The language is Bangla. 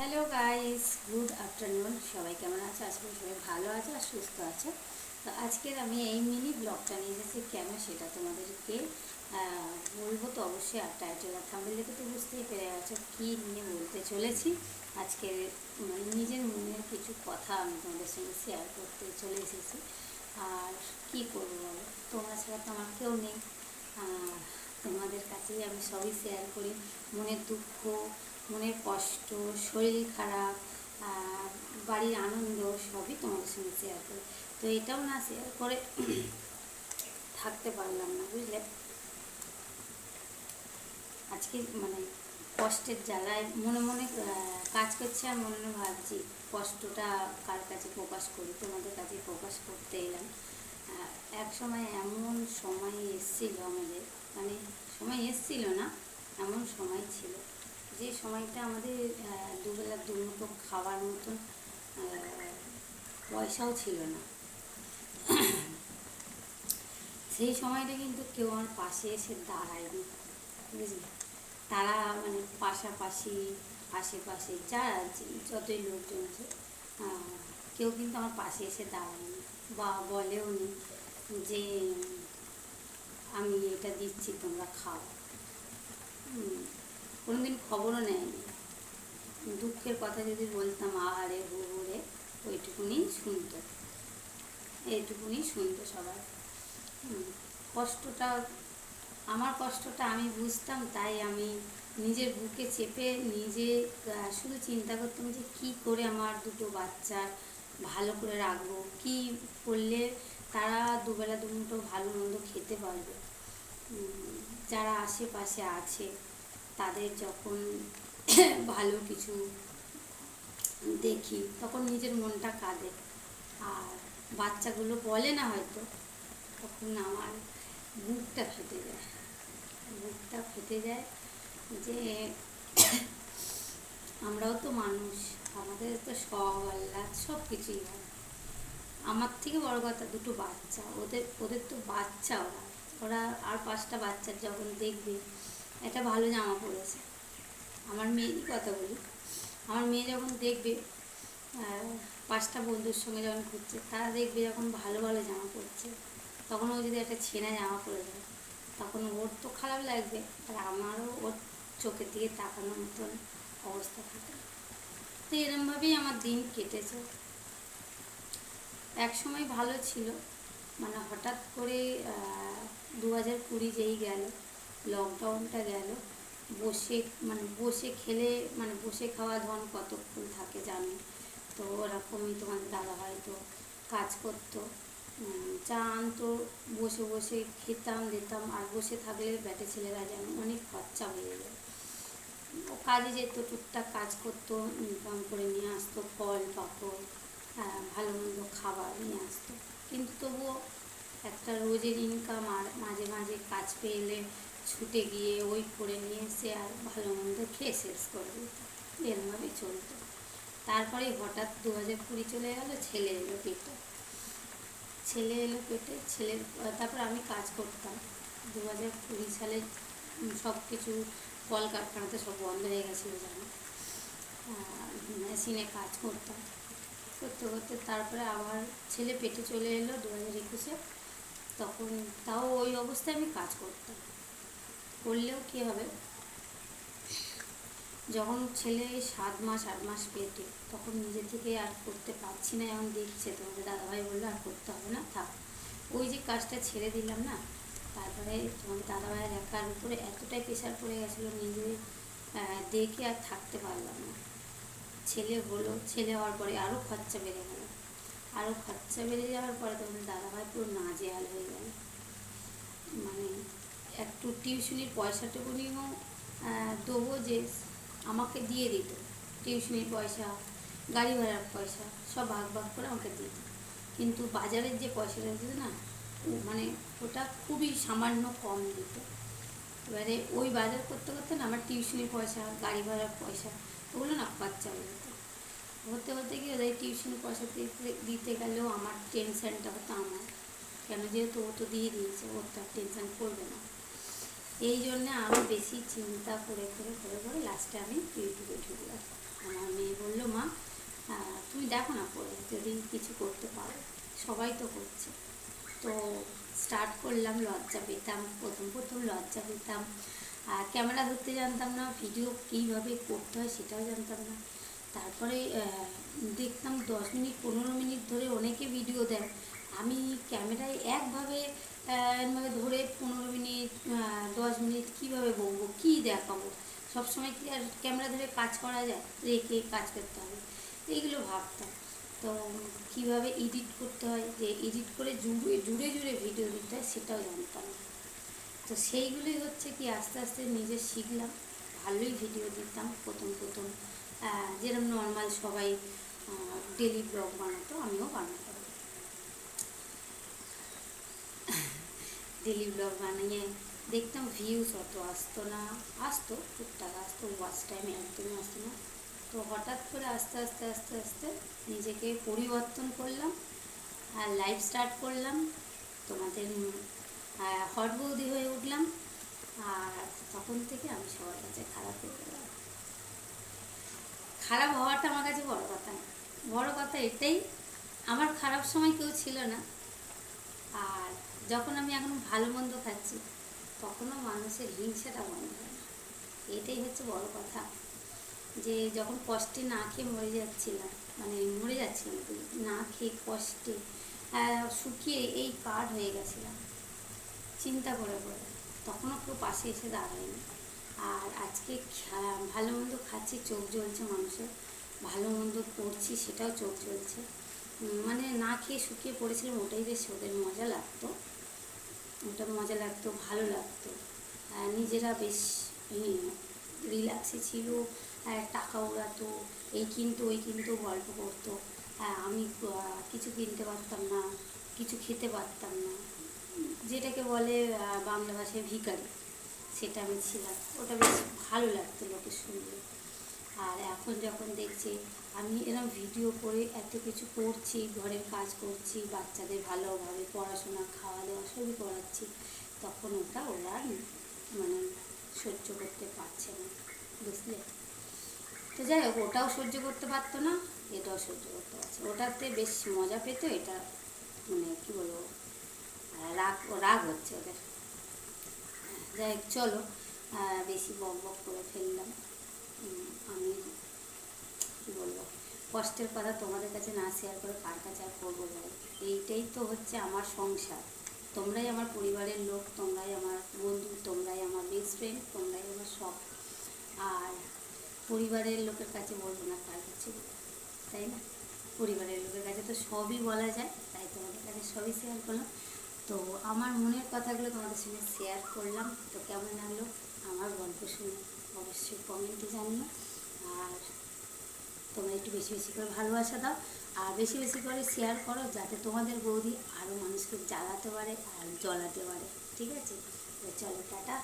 হ্যালো গাইস গুড আফটারনুন সবাই কেমন আছে? আশা করি সবাই ভালো আছে আর সুস্থ আছে। তো আজকের আমি এই মিনি ব্লগটা নিয়ে এসেছি। কেন সেটা তোমাদেরকে বলব তো অবশ্যই। আর টাইটেল আর থাম্বেল দেখে তো বুঝতেই পেরে গেছো কী নিয়ে বলতে চলেছি। আজকে মানে নিজের মনের কিছু কথা আমি তোমাদের সঙ্গে শেয়ার করতে চলে এসেছি। আর কি করব তোমরা ছাড়া তো আমার কেউ নেই। তোমাদের কাছেই আমি সবই শেয়ার করি। মনের দুঃখ মনের কষ্ট, শরীর খারাপ বাড়ির আনন্দ সবই তোমাদের সঙ্গে শেয়ার করি। তো এটাও না শেয়ার করে থাকতে পারলাম না, বুঝলে? আজকে মানে কষ্টের জ্বালায় মনে মনে কাজ করছে আর মনে মনে ভাবছি কষ্টটা কার কাছে প্রকাশ করি, তোমাদের কাছে প্রকাশ করতে এলাম। এক সময় এমন সময় এসেছিল আমাদের মানে সময় এসেছিল না, এমন সময় ছিল। যে সময়টা আমাদের দুবেলা দুমুঠো খাওয়ার মতন পয়সাও ছিল না। সেই সময়টা কিন্তু কেউ আমার পাশে এসে দাঁড়ায়নি, বুঝলি? তারা মানে পাশাপাশি, আশেপাশে যারা যতই লোকজন আছে কেউ কিন্তু আমার পাশে এসে দাঁড়ায়নি বা বলেও নি যে আমি এটা দিচ্ছি, তোমরা খাও। কোনোদিন খবরও নেয়নি। দুঃখের কথা যদি বলতাম, আহারে হুহুরে ওইটুকুনি শুনতো। এইটুকুনি শুনতো সবাই। কষ্টটা, আমার কষ্টটা আমি বুঝতাম, তাই আমি নিজের বুকে চেপে নিজে শুধু চিন্তা করতাম যে কি করে আমার দুটো বাচ্চার ভালো করে রাখব, কি করলে তারা দুবেলা দুমুঠো ভালো মন্দ খেতে পারবে। যারা আশেপাশে আছে তাদের যখন ভালো কিছু দেখি, তখন নিজের মনটা কাঁদে। আর বাচ্চাগুলো বলে না হয়তো, তখন আমার বুকটা ফেটে যায়। বুকটা ফেটে যায় যে আমরাও তো মানুষ, আমাদের তো সব আল্লাহ, সব কিছুই হয়। আমার থেকে বড় কথা দুটো বাচ্চা, ওদের ওদের তো বাচ্চা ওরা। ওরা আর পাঁচটা বাচ্চা যখন দেখবে একটা ভালো জামা পরেছে। আমার মেয়েরই কথা বলি। আমার মেয়ে যখন দেখবে পাঁচটা বন্ধুর সঙ্গে যখন ঘুরছে, তারা দেখবে যখন ভালো ভালো জামা পরছে, তখন ও যদি একটা ছেঁড়া জামা পরে যায়, তখন ওর তো খারাপ লাগবে, আর আমারও ওর চোখের দিকে তাকানোর মতন অবস্থা থাকে। তো এরমভাবেই আমার দিন কেটেছে। এক সময় ভালো ছিল মানে হঠাৎ করে দু হাজার কুড়ি যেই গেল লকডাউনটা গেল। বসে মানে বসে খেলে মানে বসে খাওয়া ধন কতক্ষণ থাকে জানি। তো ওরকমই তোমাদের দাদা হয়তো কাজ করতো। চা আনতো বসে বসে খেতাম দিতাম আর বসে থাকলে ব্যাটে ছেলেরা যেন অনেক খরচা হয়ে যায়। ও কাজে যেত টুকটাক কাজ করতো ইনকাম করে নিয়ে আসতো ফল পাপড় আহ, ভালো মন্দ খাবার নিয়ে আসতো। কিন্তু তবুও একটা রোজের ইনকাম আর মাঝে মাঝে কাজ পেলে ছুটে গিয়ে ওই করে নিয়ে এসে আর ভালো মন্দ খেয়ে শেষ করে দিত। এরমভাবেই চলতো। তারপরে হঠাৎ দু হাজার কুড়ি চলে গেলো, ছেলে এলো পেটে। ছেলে এলো পেটে ছেলের তারপর আমি কাজ করতাম। দু হাজার কুড়ি সালে সব কিছু, কলকারখানাতে সব বন্ধ হয়ে গেছিল জানো? মেশিনে কাজ করতাম। করতে করতে তারপরে আবার ছেলে পেটে চলে এলো দু হাজার একুশে। তখন তাও ওই অবস্থায় আমি কাজ করতাম। করলেও কী হবে? যখন ছেলে সাত মাস, আট মাস পেটে, তখন নিজে থেকে আর করতে পারছি না এমন দেখছে তোমাদের দাদাভাই বলল, আর করতে হবে না, থাক। ওই যে কাজটা ছেড়ে দিলাম না, তারপরে তোমাদের দাদাভাইয়ের একার উপরে এতটাই প্রেশার পড়ে গেছিল নিজে দেখে আর থাকতে পারলাম না। ছেলে হলো, ছেলে হওয়ার পরে আরও খরচা বেড়ে গেল। আরও খরচা বেড়ে যাওয়ার পরে তোমাদের দাদাভাই পুরো নাজেহাল হয়ে গেল। মানে একটু টিউশনির পয়সাটুকুনিও আহ, দেবো যে আমাকে দিয়ে দিত। টিউশনির পয়সা গাড়ি ভাড়ার পয়সা সব ভাগ ভাগ করে আমাকে দিত। কিন্তু বাজারের যে পয়সাটা দিত না মানে ওটা খুবই সামান্য কম দিত। এবারে ওই বাজার করতে করতে না আমার টিউশনির পয়সা গাড়ি ভাড়ার পয়সা ওগুলো না বাচ্চা যেত। হতে হতে গিয়ে ওদের টিউশন পয়সা দিতে দিতে গেলেও আমার টেনশানটা হতো আমার। কেন যেহেতু ও তো দিয়ে দিয়েছে ওর তো আর টেনশন করবে না। এই জন্যে আরও বেশি চিন্তা করে করে করে করে লাস্টে আমি ইউটিউবে ঢুকলাম। আমার মেয়ে বলল, মা তুমি দেখো না করে যদি কিছু করতে পারো। সবাই তো করছে। তো স্টার্ট করলাম, লজ্জা পেতাম, প্রথম প্রথম লজ্জা পেতাম। আর ক্যামেরা ধরতে জানতাম না ভিডিও কীভাবে করতে হয় সেটাও জানতাম না। তারপরে দেখতাম দশ মিনিট, পনেরো মিনিট ধরে অনেকে ভিডিও দেয়। আমি ক্যামেরায় একভাবে এরমভাবে ধরে পনেরো মিনিট দশ মিনিট কীভাবে বলব কী দেখাবো? সবসময় কি আর ক্যামেরা ধরে কাজ করা যায়? রেখে কাজ করতে হবে। এইগুলো ভাবতাম। তো কীভাবে এডিট করতে হয়? যে এডিট করে জুড়ে জুড়ে জুড়ে ভিডিও দিতে হয়, সেটাও জানতাম না। তো সেইগুলোই হচ্ছে কি, আস্তে আস্তে নিজে শিখলাম। ভালোই ভিডিও দিতাম প্রথম প্রথম। যেরকম নর্মাল সবাই ডেলি ব্লগ বানাতো, আমিও বানাতাম। ডেলি ব্লগ বানিয়ে দেখতাম ভিউজ অত আসতো না, আসতো, টুকটাক আসতো ওয়াচ টাইম একদমই আসতো না। তো হঠাৎ করে আস্তে আস্তে আস্তে আস্তে নিজেকে পরিবর্তন করলাম আর লাইভ স্টার্ট করলাম। তোমাদের হট বৌদি হয়ে উঠলাম আর তখন থেকে আমি সবার কাছে খারাপ হয়ে গেলাম। খারাপ হওয়াটা আমার কাছে বড় কথা বড় কথা এটাই, আমার খারাপ সময় কেউ ছিল না। যখন আমি এখন ভালো মন্দ খাচ্ছি তখনও মানুষের হিংসাটা বন্ধ হয় না। এটাই হচ্ছে বড় কথা। যে যখন কষ্টে না খেয়ে মরে যাচ্ছিলাম মানে মরে যাচ্ছিলাম, না খেয়ে কষ্টে শুকিয়ে এই কাঠ হয়ে গেছিলাম, চিন্তা করে করে, তখনও কেউ পাশে এসে দাঁড়ায়নি আর আজকে ভালো মন্দ খাচ্ছি, চোখ জ্বলছে মানুষের। ভালো মন্দ করছি, সেটাও চোখ জ্বলছে। মানে না খেয়ে শুকিয়ে পড়েছিলাম, ওটাই বেশ ওদের মজা লাগতো। ওটা মজা লাগতো, ভালো লাগতো। নিজেরা বেশ রিল্যাক্সে ছিল টাকা উড়াতো, এই কিনতো, ওই কিনতো, গল্প করতো। আমি কিছু কিনতে পারতাম না, কিছু খেতে পারতাম না। যেটাকে বলে বাংলা ভাষায় ভিখারি, সেটা আমি ছিলাম। ওটা বেশ ভালো লাগতো লোকের শুনলে আর এখন যখন দেখছি আমি এরকম ভিডিও করে এত কিছু করছি, ঘরের কাজ করছি, বাচ্চাদের ভালোভাবে পড়াশোনা খাওয়া দাওয়া সবই করাচ্ছি, তখন ওটা ওরা মানে সহ্য করতে পারছে না, বুঝলে? তো যাই হোক, ওটাও সহ্য করতে পারতো না, এটাও সহ্য করতে পারছে ওটাতে বেশ মজা পেতো, এটা মানে কী বলব, রাগ রাগ হচ্ছে ওদের। যাই হোক, চলো বেশি বক বক করে ফেললাম। আমি কী বলব? কষ্টের কথা তোমাদের কাছে না শেয়ার করে কার কাছে আর করব বলো? এইটাই তো হচ্ছে আমার সংসার। তোমরাই আমার পরিবারের লোক, তোমরাই আমার বন্ধু, তোমরাই আমার বেস্ট ফ্রেন্ড তোমরাই আমার সব। আর পরিবারের লোকের কাছে বলব না কার কাছে তাই না? পরিবারের লোকের কাছে তো সবই বলা যায়, তাই তোমাদের কাছে সবই শেয়ার করলাম। তো আমার মনের কথাগুলো তোমাদের সঙ্গে শেয়ার করলাম। তো কেমন লাগল? আমার গল্প শুনে। অবশ্যই কমেন্টে জানিও। আর তোমরা একটু বেশি বেশি করে ভালোবাসা দাও। আর বেশি বেশি করে শেয়ার করো যাতে তোমাদের বৌদি আরও মানুষকে জ্বালাতে পারে আর জ্বলাতে পারে। ঠিক আছে? চলো, টাটা।